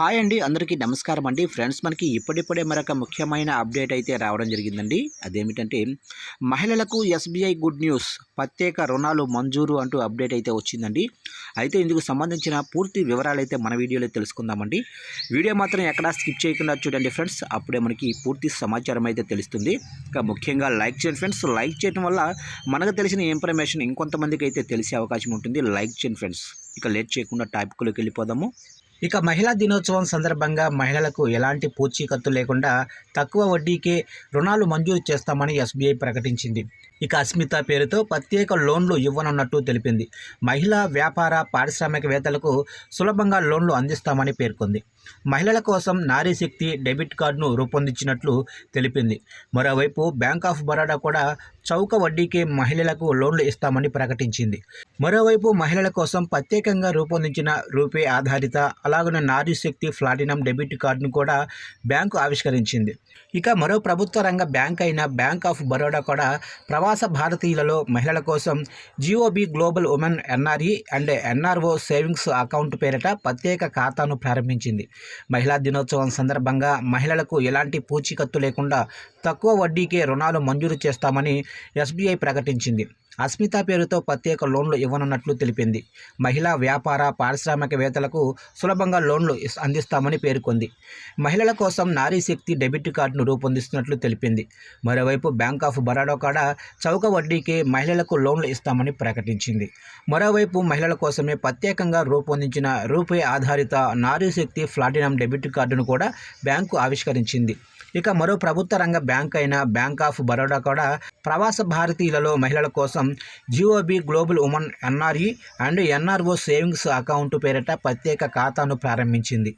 Hi అండి అందరికీ నమస్కారం అండి. ఫ్రెండ్స్ మనకి ఇప్పుడిప్పుడే మరొక ముఖ్యమైన అప్డేట్ అయితే రావడం జరిగిందండి. అదేమిటంటే మహిళలకు ఎస్బీఐ గుడ్ న్యూస్ ప్రత్యేక రుణాలు మంజూరు అంటూ అప్డేట్ అయితే వచ్చిందండి. అయితే ఇందుకు సంబంధించిన పూర్తి వివరాలు అయితే మన వీడియోలో తెలుసుకుందామండి. వీడియో మాత్రం ఎక్కడా స్కిప్ చేయకుండా చూడండి ఫ్రెండ్స్. అప్పుడే మనకి పూర్తి సమాచారం అయితే తెలుస్తుంది. ఇంకా ముఖ్యంగా లైక్ చేయండి ఫ్రెండ్స్. లైక్ చేయడం వల్ల మనకు తెలిసిన ఇన్ఫర్మేషన్ ఇంకొంతమందికి అయితే తెలిసే అవకాశం ఉంటుంది. లైక్ చేయండి ఫ్రెండ్స్. ఇక లేట్ చేయకుండా టాపిక్లోకి వెళ్ళిపోదాము. ఇక మహిళా దినోత్సవం సందర్భంగా మహిళలకు ఎలాంటి పూచీకత్తు లేకుండా తక్కువ వడ్డీకే రుణాలు మంజూరు చేస్తామని ఎస్బీఐ ప్రకటించింది. ఇక అస్మిత పేరుతో ప్రత్యేక లోన్లు ఇవ్వనున్నట్టు తెలిపింది. మహిళా వ్యాపార పారిశ్రామికవేత్తలకు సులభంగా లోన్లు అందిస్తామని పేర్కొంది. మహిళల కోసం నారీ శక్తి డెబిట్ కార్డును రూపొందించినట్లు తెలిపింది. మరోవైపు బ్యాంక్ ఆఫ్ బరోడా కూడా చౌక వడ్డీకే మహిళలకు లోన్లు ఇస్తామని ప్రకటించింది. మరోవైపు మహిళల కోసం ప్రత్యేకంగా రూపొందించిన రూపే ఆధారిత అలాగనే నారీ శక్తి ప్లాటినం డెబిట్ కార్డును కూడా బ్యాంకు ఆవిష్కరించింది. ఇక మరో ప్రభుత్వ రంగ బ్యాంక్ అయిన బ్యాంక్ ఆఫ్ బరోడా కూడా ప్రవాస భారతీయులలో మహిళల కోసం GOB global women NRE and NRO savings account పేరిట ప్రత్యేక ఖాతాను ప్రారంభించింది. మహిళా దినోత్సవం సందర్భంగా మహిళలకు ఎలాంటి పూచీకత్తు లేకుండా తక్కువ వడ్డీకే రుణాలు మంజూరు చేస్తామని ఎస్బీఐ ప్రకటించింది. అస్మిత పేరుతో ప్రత్యేక లోన్లు ఇవ్వనున్నట్లు తెలిపింది. మహిళా వ్యాపార పారిశ్రామికవేత్తలకు సులభంగా లోన్లు అందిస్తామని పేర్కొంది. మహిళల కోసం నారీ శక్తి డెబిట్ కార్డును రూపొందిస్తున్నట్లు తెలిపింది. మరోవైపు బ్యాంక్ ఆఫ్ బరోడా కూడా చౌక వడ్డీకే మహిళలకు లోన్లు ఇస్తామని ప్రకటించింది. మరోవైపు మహిళల కోసమే ప్రత్యేకంగా రూపొందించిన రూపే ఆధారిత నారీ శక్తి ప్లాటినం డెబిట్ కార్డును కూడా బ్యాంకు ఆవిష్కరించింది. ఇక మరో ప్రభుత్వ రంగ బ్యాంక్ అయిన బ్యాంక్ ఆఫ్ బరోడా కూడా ప్రవాస భారతీయులలో మహిళల కోసం GOB global women NRE and NRO savings account పేరిట ప్రత్యేక ఖాతాను ప్రారంభించింది.